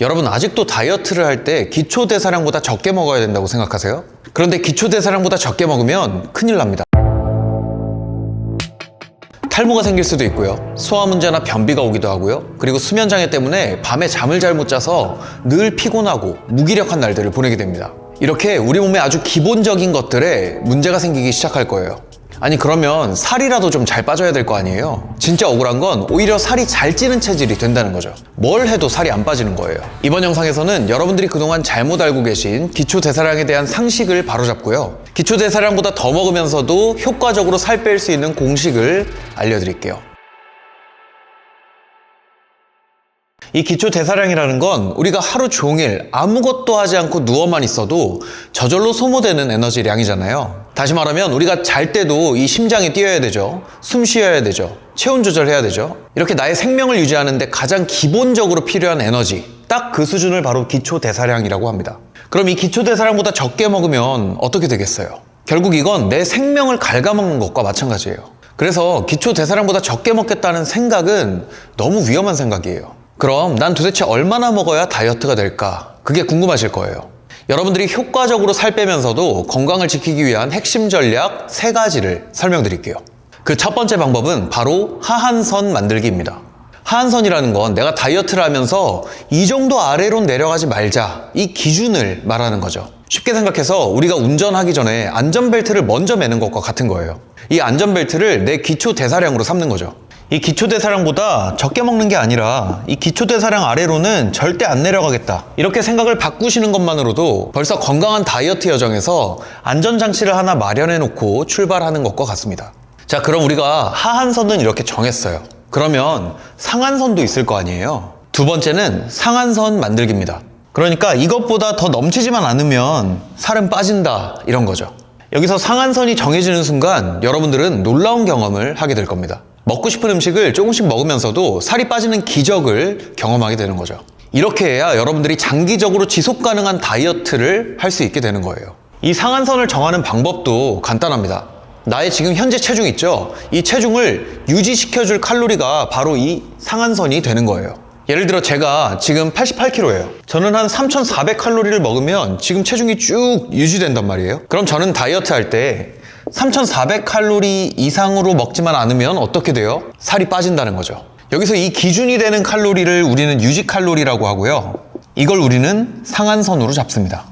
여러분 아직도 다이어트를 할 때 기초 대사량보다 적게 먹어야 된다고 생각하세요? 그런데 기초 대사량보다 적게 먹으면 큰일 납니다. 탈모가 생길 수도 있고요. 소화 문제나 변비가 오기도 하고요. 그리고 수면 장애 때문에 밤에 잠을 잘 못 자서 늘 피곤하고 무기력한 날들을 보내게 됩니다. 이렇게 우리 몸에 아주 기본적인 것들에 문제가 생기기 시작할 거예요. 아니 그러면 살이라도 좀 잘 빠져야 될 거 아니에요? 진짜 억울한 건 오히려 살이 잘 찌는 체질이 된다는 거죠. 뭘 해도 살이 안 빠지는 거예요. 이번 영상에서는 여러분들이 그동안 잘못 알고 계신 기초 대사량에 대한 상식을 바로잡고요. 기초 대사량보다 더 먹으면서도 효과적으로 살 뺄 수 있는 공식을 알려드릴게요. 이 기초 대사량이라는 건 우리가 하루 종일 아무것도 하지 않고 누워만 있어도 저절로 소모되는 에너지량이잖아요. 다시 말하면 우리가 잘 때도 이 심장이 뛰어야 되죠. 숨 쉬어야 되죠. 체온 조절해야 되죠. 이렇게 나의 생명을 유지하는데 가장 기본적으로 필요한 에너지. 딱 그 수준을 바로 기초 대사량이라고 합니다. 그럼 이 기초 대사량보다 적게 먹으면 어떻게 되겠어요? 결국 이건 내 생명을 갉아먹는 것과 마찬가지예요. 그래서 기초 대사량보다 적게 먹겠다는 생각은 너무 위험한 생각이에요. 그럼 난 도대체 얼마나 먹어야 다이어트가 될까? 그게 궁금하실 거예요. 여러분들이 효과적으로 살 빼면서도 건강을 지키기 위한 핵심 전략 세 가지를 설명드릴게요. 그 첫 번째 방법은 바로 하한선 만들기입니다. 하한선이라는 건 내가 다이어트를 하면서 이 정도 아래로 내려가지 말자. 이 기준을 말하는 거죠. 쉽게 생각해서 우리가 운전하기 전에 안전벨트를 먼저 매는 것과 같은 거예요. 이 안전벨트를 내 기초 대사량으로 삼는 거죠. 이 기초 대사량보다 적게 먹는 게 아니라 이 기초 대사량 아래로는 절대 안 내려가겠다. 이렇게 생각을 바꾸시는 것만으로도 벌써 건강한 다이어트 여정에서 안전장치를 하나 마련해 놓고 출발하는 것과 같습니다. 자, 그럼 우리가 하한선은 이렇게 정했어요. 그러면 상한선도 있을 거 아니에요? 두 번째는 상한선 만들기입니다. 그러니까 이것보다 더 넘치지만 않으면 살은 빠진다. 이런 거죠. 여기서 상한선이 정해지는 순간 여러분들은 놀라운 경험을 하게 될 겁니다. 먹고 싶은 음식을 조금씩 먹으면서도 살이 빠지는 기적을 경험하게 되는 거죠. 이렇게 해야 여러분들이 장기적으로 지속 가능한 다이어트를 할 수 있게 되는 거예요. 이 상한선을 정하는 방법도 간단합니다. 나의 지금 현재 체중 있죠? 이 체중을 유지시켜줄 칼로리가 바로 이 상한선이 되는 거예요. 예를 들어 제가 지금 88kg예요. 저는 한 3,400칼로리를 먹으면 지금 체중이 쭉 유지된단 말이에요. 그럼 저는 다이어트 할 때 3,400칼로리 이상으로 먹지만 않으면 어떻게 돼요? 살이 빠진다는 거죠. 여기서 이 기준이 되는 칼로리를 우리는 유지 칼로리라고 하고요. 이걸 우리는 상한선으로 잡습니다.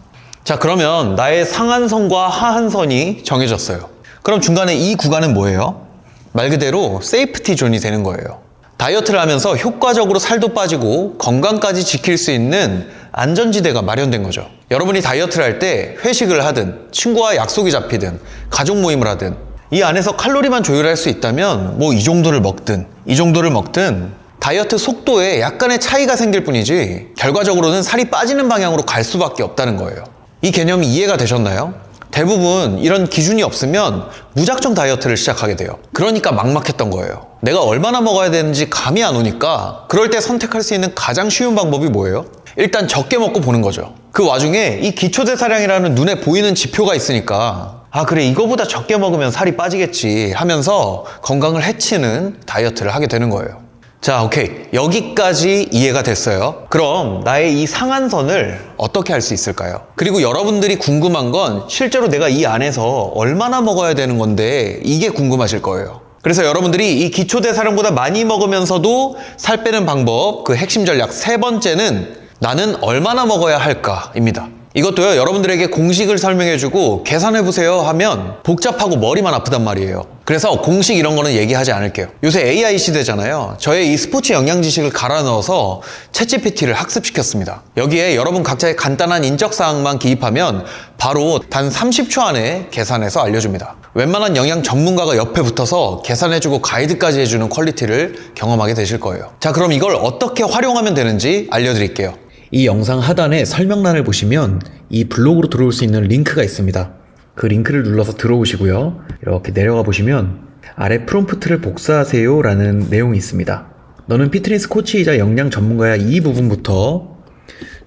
자, 그러면 나의 상한선과 하한선이 정해졌어요. 그럼 중간에 이 구간은 뭐예요? 말 그대로 세이프티 존이 되는 거예요. 다이어트를 하면서 효과적으로 살도 빠지고 건강까지 지킬 수 있는 안전지대가 마련된 거죠. 여러분이 다이어트를 할 때 회식을 하든 친구와 약속이 잡히든 가족 모임을 하든 이 안에서 칼로리만 조율할 수 있다면 뭐 이 정도를 먹든 이 정도를 먹든 다이어트 속도에 약간의 차이가 생길 뿐이지 결과적으로는 살이 빠지는 방향으로 갈 수밖에 없다는 거예요. 이 개념이 이해가 되셨나요? 대부분 이런 기준이 없으면 무작정 다이어트를 시작하게 돼요. 그러니까 막막했던 거예요. 내가 얼마나 먹어야 되는지 감이 안 오니까 그럴 때 선택할 수 있는 가장 쉬운 방법이 뭐예요? 일단 적게 먹고 보는 거죠. 그 와중에 이 기초대사량이라는 눈에 보이는 지표가 있으니까 아 그래 이거보다 적게 먹으면 살이 빠지겠지 하면서 건강을 해치는 다이어트를 하게 되는 거예요. 자, 오케이. 여기까지 이해가 됐어요. 그럼 나의 이 상한선을 어떻게 할 수 있을까요? 그리고 여러분들이 궁금한 건 실제로 내가 이 안에서 얼마나 먹어야 되는 건데 이게 궁금하실 거예요. 그래서 여러분들이 이 기초 대사량보다 많이 먹으면서도 살 빼는 방법, 그 핵심 전략 세 번째는 나는 얼마나 먹어야 할까입니다. 이것도요, 여러분들에게 공식을 설명해주고 계산해보세요 하면 복잡하고 머리만 아프단 말이에요. 그래서 공식 이런 거는 얘기하지 않을게요. 요새 AI 시대잖아요. 저의 이 스포츠 영양 지식을 갈아 넣어서 챗GPT를 학습시켰습니다. 여기에 여러분 각자의 간단한 인적 사항만 기입하면 바로 단 30초 안에 계산해서 알려줍니다. 웬만한 영양 전문가가 옆에 붙어서 계산해주고 가이드까지 해주는 퀄리티를 경험하게 되실 거예요. 자, 그럼 이걸 어떻게 활용하면 되는지 알려드릴게요. 이 영상 하단에 설명란을 보시면 이 블로그로 들어올 수 있는 링크가 있습니다. 그 링크를 눌러서 들어오시고요. 이렇게 내려가 보시면 아래 프롬프트를 복사하세요 라는 내용이 있습니다. 너는 피트니스 코치이자 영양 전문가야 이 부분부터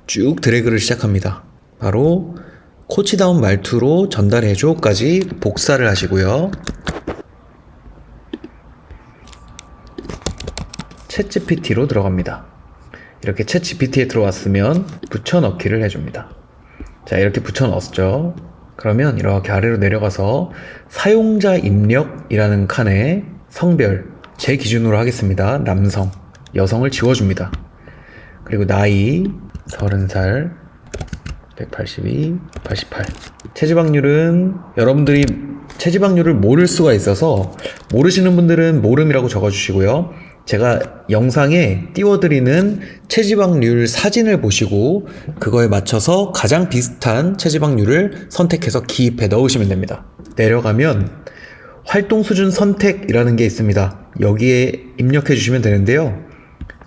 쭉 드래그를 시작합니다. 바로 코치다운 말투로 전달해줘까지 복사를 하시고요. 챗GPT로 들어갑니다. 이렇게 챗 GPT에 들어왔으면 붙여넣기를 해줍니다. 자, 이렇게 붙여넣었죠. 그러면 이렇게 아래로 내려가서 사용자 입력이라는 칸에 성별, 제 기준으로 하겠습니다. 남성, 여성을 지워줍니다. 그리고 나이, 30살, 182, 88. 체지방률은 여러분들이 체지방률을 모를 수가 있어서 모르시는 분들은 모름이라고 적어주시고요. 제가 영상에 띄워드리는 체지방률 사진을 보시고 그거에 맞춰서 가장 비슷한 체지방률을 선택해서 기입해 넣으시면 됩니다. 내려가면 활동 수준 선택이라는 게 있습니다. 여기에 입력해 주시면 되는데요.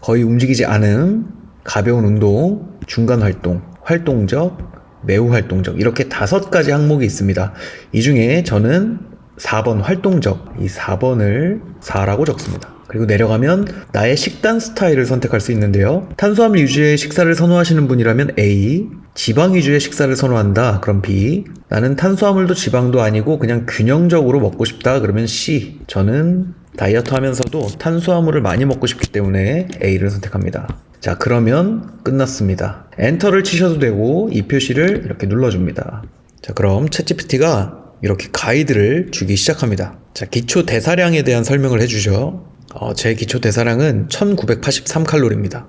거의 움직이지 않은 가벼운 운동, 중간 활동, 활동적, 매우 활동적 이렇게 다섯 가지 항목이 있습니다. 이 중에 저는 4번 활동적 이 4번을 4라고 적습니다. 그리고 내려가면 나의 식단 스타일을 선택할 수 있는데요. 탄수화물 위주의 식사를 선호하시는 분이라면 A, 지방 위주의 식사를 선호한다. 그럼 B. 나는 탄수화물도 지방도 아니고 그냥 균형적으로 먹고 싶다. 그러면 C. 저는 다이어트 하면서도 탄수화물을 많이 먹고 싶기 때문에 A를 선택합니다. 자, 그러면 끝났습니다. 엔터를 치셔도 되고 이 표시를 이렇게 눌러줍니다. 자, 그럼 챗GPT가 이렇게 가이드를 주기 시작합니다. 자, 기초 대사량에 대한 설명을 해주죠. 어, 제 기초 대사량은 1983칼로리입니다.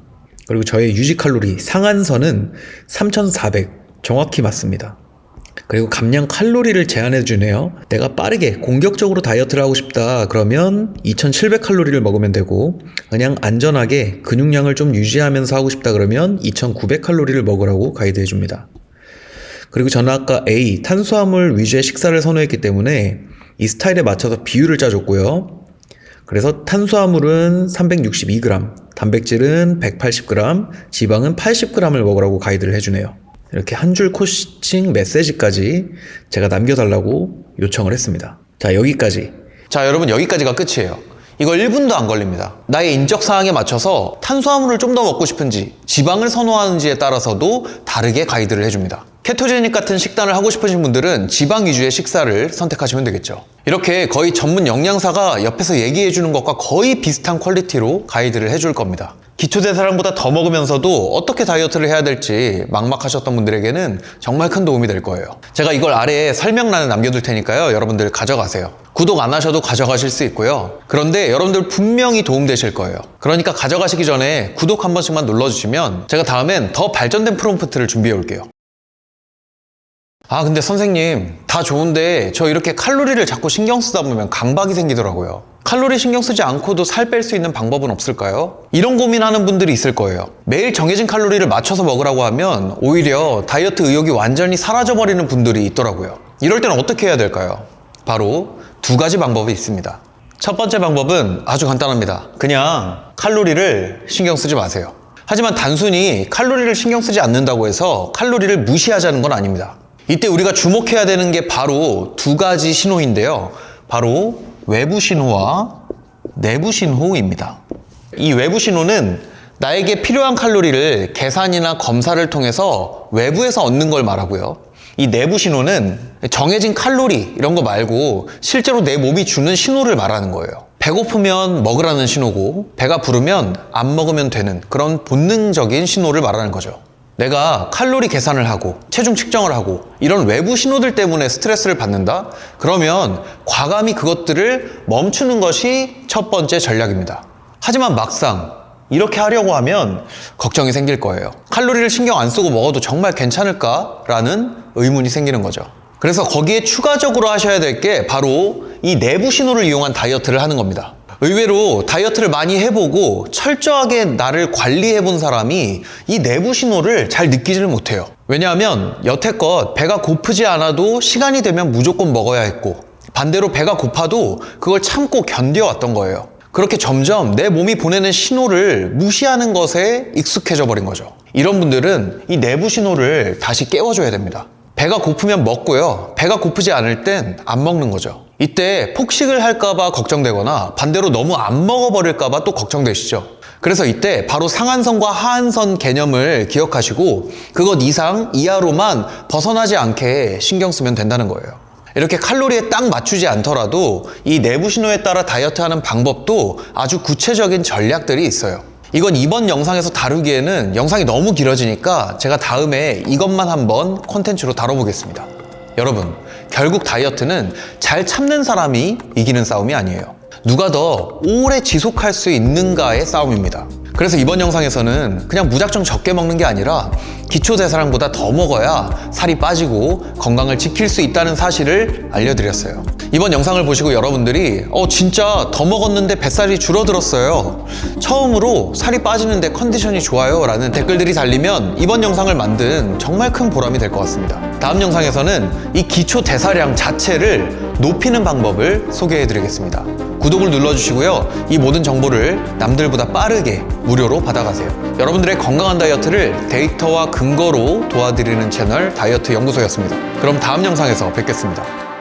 그리고 저의 유지 칼로리 상한선은 3400 정확히 맞습니다. 그리고 감량 칼로리를 제한해 주네요. 내가 빠르게 공격적으로 다이어트를 하고 싶다. 그러면 2700 칼로리를 먹으면 되고 그냥 안전하게 근육량을 좀 유지하면서 하고 싶다 그러면 2900 칼로리를 먹으라고 가이드해 줍니다. 그리고 저는 아까 A 탄수화물 위주의 식사를 선호했기 때문에 이 스타일에 맞춰서 비율을 짜줬고요. 그래서 탄수화물은 362g, 단백질은 180g, 지방은 80g을 먹으라고 가이드를 해주네요. 이렇게 한 줄 코칭 메시지까지 제가 남겨달라고 요청을 했습니다. 자, 여기까지. 자, 여러분 여기까지가 끝이에요. 이거 1분도 안 걸립니다. 나의 인적 사항에 맞춰서 탄수화물을 좀 더 먹고 싶은지, 지방을 선호하는지에 따라서도 다르게 가이드를 해줍니다. 케토제닉 같은 식단을 하고 싶으신 분들은 지방 위주의 식사를 선택하시면 되겠죠. 이렇게 거의 전문 영양사가 옆에서 얘기해 주는 것과 거의 비슷한 퀄리티로 가이드를 해줄 겁니다. 기초대사량보다 더 먹으면서도 어떻게 다이어트를 해야 될지 막막하셨던 분들에게는 정말 큰 도움이 될 거예요. 제가 이걸 아래에 설명란에 남겨둘 테니까요. 여러분들 가져가세요. 구독 안 하셔도 가져가실 수 있고요. 그런데 여러분들 분명히 도움되실 거예요. 그러니까 가져가시기 전에 구독 한 번씩만 눌러주시면 제가 다음엔 더 발전된 프롬프트를 준비해 올게요. 아, 근데 선생님, 다 좋은데 저 이렇게 칼로리를 자꾸 신경 쓰다 보면 강박이 생기더라고요. 칼로리 신경 쓰지 않고도 살 뺄 수 있는 방법은 없을까요? 이런 고민하는 분들이 있을 거예요. 매일 정해진 칼로리를 맞춰서 먹으라고 하면 오히려 다이어트 의욕이 완전히 사라져버리는 분들이 있더라고요. 이럴 때는 어떻게 해야 될까요? 바로 두 가지 방법이 있습니다. 첫 번째 방법은 아주 간단합니다. 그냥 칼로리를 신경 쓰지 마세요. 하지만 단순히 칼로리를 신경 쓰지 않는다고 해서 칼로리를 무시하자는 건 아닙니다. 이때 우리가 주목해야 되는 게 바로 두 가지 신호인데요. 바로 외부 신호와 내부 신호입니다. 이 외부 신호는 나에게 필요한 칼로리를 계산이나 검사를 통해서 외부에서 얻는 걸 말하고요. 이 내부 신호는 정해진 칼로리 이런 거 말고 실제로 내 몸이 주는 신호를 말하는 거예요. 배고프면 먹으라는 신호고 배가 부르면 안 먹으면 되는 그런 본능적인 신호를 말하는 거죠. 내가 칼로리 계산을 하고 체중 측정을 하고 이런 외부 신호들 때문에 스트레스를 받는다? 그러면 과감히 그것들을 멈추는 것이 첫 번째 전략입니다. 하지만 막상 이렇게 하려고 하면 걱정이 생길 거예요. 칼로리를 신경 안 쓰고 먹어도 정말 괜찮을까 라는 의문이 생기는 거죠. 그래서 거기에 추가적으로 하셔야 될 게 바로 이 내부 신호를 이용한 다이어트를 하는 겁니다. 의외로 다이어트를 많이 해보고 철저하게 나를 관리해본 사람이 이 내부 신호를 잘 느끼지를 못해요. 왜냐하면 여태껏 배가 고프지 않아도 시간이 되면 무조건 먹어야 했고 반대로 배가 고파도 그걸 참고 견뎌왔던 거예요. 그렇게 점점 내 몸이 보내는 신호를 무시하는 것에 익숙해져 버린 거죠. 이런 분들은 이 내부 신호를 다시 깨워줘야 됩니다. 배가 고프면 먹고요. 배가 고프지 않을 땐 안 먹는 거죠. 이때 폭식을 할까봐 걱정되거나 반대로 너무 안 먹어버릴까봐 또 걱정되시죠. 그래서 이때 바로 상한선과 하한선 개념을 기억하시고 그것 이상 이하로만 벗어나지 않게 신경 쓰면 된다는 거예요. 이렇게 칼로리에 딱 맞추지 않더라도 이 내부 신호에 따라 다이어트 하는 방법도 아주 구체적인 전략들이 있어요. 이건 이번 영상에서 다루기에는 영상이 너무 길어지니까 제가 다음에 이것만 한번 콘텐츠로 다뤄보겠습니다. 여러분, 결국 다이어트는 잘 참는 사람이 이기는 싸움이 아니에요. 누가 더 오래 지속할 수 있는가의 싸움입니다. 그래서 이번 영상에서는 그냥 무작정 적게 먹는 게 아니라 기초 대사량보다 더 먹어야 살이 빠지고 건강을 지킬 수 있다는 사실을 알려드렸어요. 이번 영상을 보시고 여러분들이 어 진짜 더 먹었는데 뱃살이 줄어들었어요. 처음으로 살이 빠지는데 컨디션이 좋아요 라는 댓글들이 달리면 이번 영상을 만든 정말 큰 보람이 될 것 같습니다. 다음 영상에서는 이 기초 대사량 자체를 높이는 방법을 소개해 드리겠습니다. 구독을 눌러주시고요. 이 모든 정보를 남들보다 빠르게 무료로 받아가세요. 여러분들의 건강한 다이어트를 데이터와 근거로 도와드리는 채널 다이어트 연구소였습니다. 그럼 다음 영상에서 뵙겠습니다.